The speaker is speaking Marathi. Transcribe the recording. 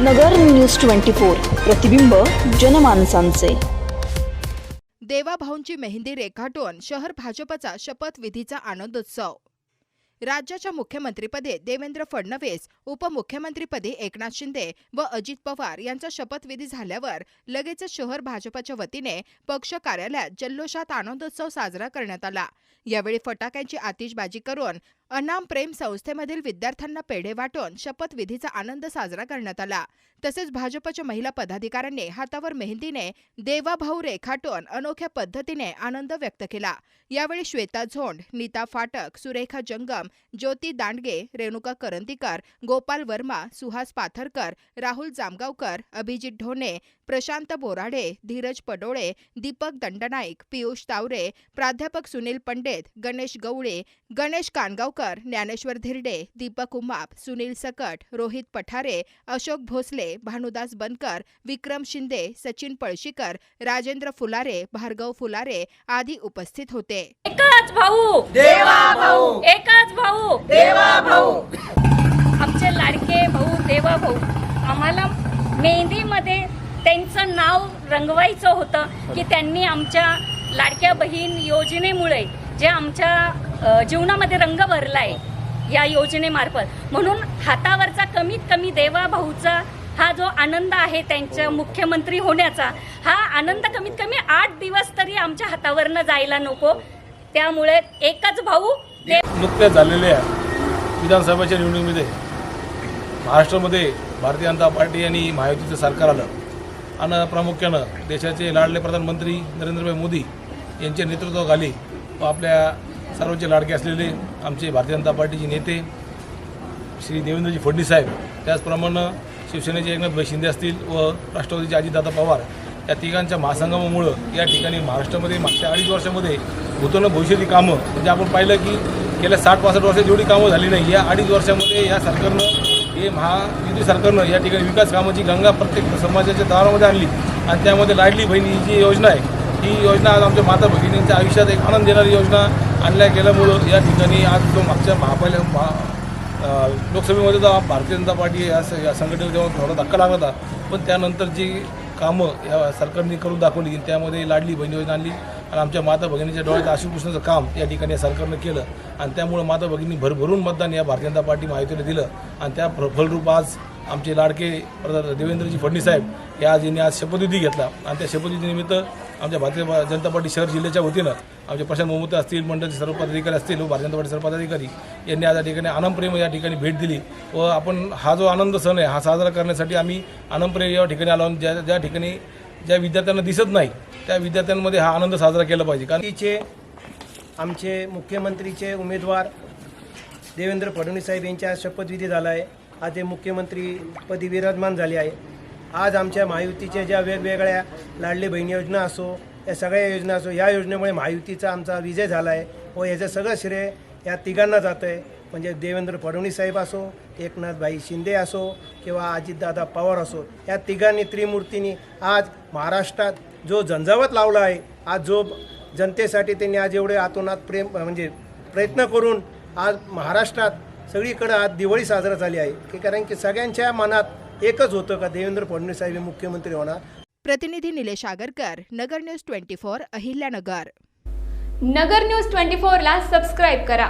नगर न्यूज ट्वेंटी फोर प्रतिबिंब जनमानसांचे. देवाभाऊंची मेहंदी रेखाटून शहर भाजपचा शपथविधीचा आनंदोत्सव. राज्याच्या मुख्यमंत्रीपदी देवेंद्र फडणवीस उपमुख्यमंत्रीपदी एकनाथ शिंदे व अजित पवार यांचा शपथविधी झाल्यावर लगेचच शहर भाजपच्या वतीने पक्ष कार्यालयात जल्लोषात आनंदोत्सव साजरा करण्यात आला. यावेळी फटाक्यांची आतिषबाजी करून अनाम प्रेम संस्थेमधील विद्यार्थ्यांना पेढे वाटून शपथविधीचा आनंद साजरा करण्यात आला. तसेच भाजपच्या महिला पदाधिकाऱ्यांनी हातावर मेहंदीने देवाभाऊ रेखाटून अनोख्या पद्धतीने आनंद व्यक्त केला. यावेळी श्वेता झोंड नीता फाटक सुरेखा जंगम ज्योती दांडगे रेणुका करंदीकर गोपाल वर्मा सुहास पाथरकर राहुल जामगावकर अभिजित ढोणे प्रशांत बोराडे धीरज पडोळे दीपक दंडनाईक पियुष तावरे प्राध्यापक सुनील पंडित गणेश गवळे गणेश कानगाव कानगावकर ज्ञानेश्वर धिरडे दीपक उमाप सुनील सकट रोहित पठारे अशोक भोसले भानुदास बनकर विक्रम शिंदे सचिन पळशीकर राजेंद्र फुलारे भार्गव फुलारे आदी उपस्थित होते. एकच भाऊ. देवा भाऊ. एकच भाऊ. देवा भाऊ. आमचे लाडके भाऊ देवा भाऊ. आम्हाला मेहंदीमध्ये त्यांचं नाव रंगवायचं होतं की त्यांनी आमच्या लाडक्या बहीण योजनेमुळे जे आमच्या जीवनामध्ये रंग भरलाय या योजनेमार्फत. म्हणून हातावरचा कमीत कमी देवा भाऊचा हा जो आनंद आहे त्यांच्या मुख्यमंत्री होण्याचा हा आनंद कमीत कमी आठ दिवस तरी आमच्या हातावरनं जायला नको. त्यामुळे एकच भाऊ नुकत्याच झालेल्या विधानसभेच्या निवडणुकीमध्ये महाराष्ट्रामध्ये भारतीय जनता पार्टी आणि महायुतीचं सरकार आलं. आणि प्रामुख्यानं देशाचे लाडले प्रधानमंत्री नरेंद्रभाई मोदी यांच्या नेतृत्वाखाली आपल्या सर्वोच्च लाडके असलेले आमचे भारतीय जनता पार्टीचे नेते श्री देवेंद्रजी फडणवीस साहेब त्याचप्रमाणे शिवसेनेचे एकनाथ शिंदे असतील व राष्ट्रवादीचे अजितदादा पवार या तिघांच्या महासंगमामुळं या ठिकाणी महाराष्ट्रामध्ये मागच्या अडीच वर्षामध्ये भूतोन भविष्याची कामं म्हणजे आपण पाहिलं की गेल्या साठ पासष्ट वर्षात जेवढी कामं झाली नाही या अडीच वर्षामध्ये या सरकारनं हे महायुती सरकारनं या ठिकाणी विकास कामाची गंगा प्रत्येक समाजाच्या दारामध्ये आणली आणि त्यामध्ये लाडली बहिणी ही जी योजना आहे ही योजना आज आमच्या माता भगिनींच्या आयुष्यात एक आनंद देणारी योजना आणल्या गेल्यामुळं या ठिकाणी आज जो मागच्या महापालिका महा लोकसभेमध्ये तर भारतीय जनता पार्टी या स- या संघटनेला जेव्हा थोडा धक्का लागला होता पण त्यानंतर जी कामं या सरकारने करून दाखवली त्यामध्ये लाडली बहीण योजना आणली आणि आमच्या माता भगिनीच्या डोळ्यात आशुकृष्णाचं काम या ठिकाणी या सरकारनं केलं आणि त्यामुळं माता भगिनी भरभरून मतदान या भारतीय जनता पार्टी महायुतीला दिलं आणि त्या फलरूप आज आमचे लाडके देवेंद्रजी फडणीसाहेब साहेब आज यांनी आज शपथविधी घेतला आणि त्या शपथविधीनिमित्त आमच्या भारतीय जनता पार्टी शहर जिल्ह्याच्या वतीनं आमचे प्रशांत मोमते असतील मंडळाचे सर्व पदाधिकारी असतील व भारतीय जनता पार्टी सर्व पदाधिकारी यांनी आज या ठिकाणी आनंदप्रेम या ठिकाणी भेट दिली व आपण हा जो आनंद सण आहे हा साजरा करण्यासाठी आम्ही आनंदप्रेम या ठिकाणी आलो ज्या ज्या ठिकाणी ज्या विद्यार्थ्यांना दिसत नाही त्या विद्यार्थ्यांमध्ये हा आनंद साजरा केला पाहिजे. कारण तिचे आमचे मुख्यमंत्रीचे उमेदवार देवेंद्र फडणवीस साहेब यांच्या शपथविधी झाला आहे आज ते मुख्यमंत्रीपदी विराजमान झाले आहे. आज आमच्या महायुतीच्या ज्या वेगवेगळ्या लाडली बहिणी योजना असो या सगळ्या योजना असो या योजनेमुळे महायुतीचा आमचा विजय झाला आहे व याचं सगळं श्रेय या तिघांना जातं आहे म्हणजे देवेंद्र फडणवीस साहेब असो एकनाथभाई शिंदे असो किंवा अजितदादा पवार असो या तिघांनी त्रिमूर्तींनी आज महाराष्ट्रात जो झंझावत लावला आहे आज जो जनतेसाठी त्यांनी आज एवढे आतोनात प्रेम म्हणजे प्रयत्न करून आज महाराष्ट्रात सगळीकडं आज दिवाळी साजरा झाली आहे. की कारण की सगळ्यांच्या मनात एकच होतं का देवेंद्र फडणवीस साहेब हे मुख्यमंत्री होणार? प्रतिनिधी Nilesh Agarkar Nagar news twenty four Ahilyanagar. Nagar news twenty फोरला सबस्क्राईब करा.